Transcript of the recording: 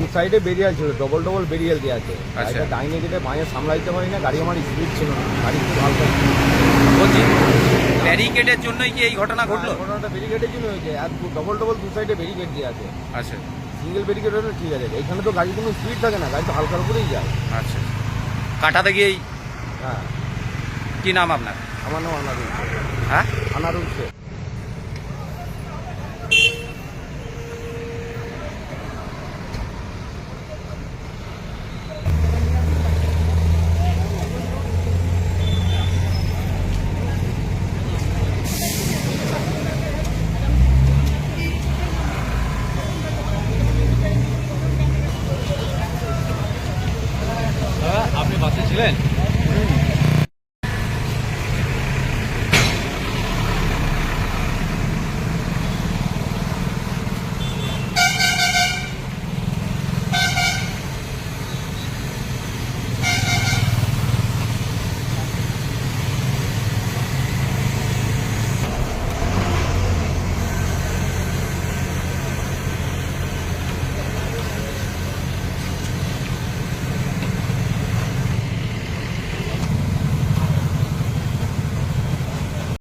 দু সাইডে বেরিয়াল ছিল ডবল ডবল বেরিয়াল দেওয়া আছে। আচ্ছা। ডাইনে গেটে বাঁয়ে সামলাইতে পারি না গাড়ি আমার স্পিড ছিল না গাড়ি খুব হালকা ছিল। বলছি ব্যারিকেডের জন্যই কি এই ঘটনা ঘটলো? হ্যাঁ, ঘটনাটা ব্যারিকেডের জন্য হয়েছে আর ডবল ডবল দু সাইডে ব্যারিকেড দেওয়া আছে। আচ্ছা। সিঙ্গেল ব্যারিকেড হলে ঠিক আছে এখানে তো গাড়ি কোনো স্পিড থাকে না গাড়ি তো হালকার উপরেই যায়। আচ্ছা। কাটাতে গিয়েই? হ্যাঁ। কি নাম আপনার? আমার নাম আনারুল। হ্যাঁ? আনারুল শেখ। বুঝলেন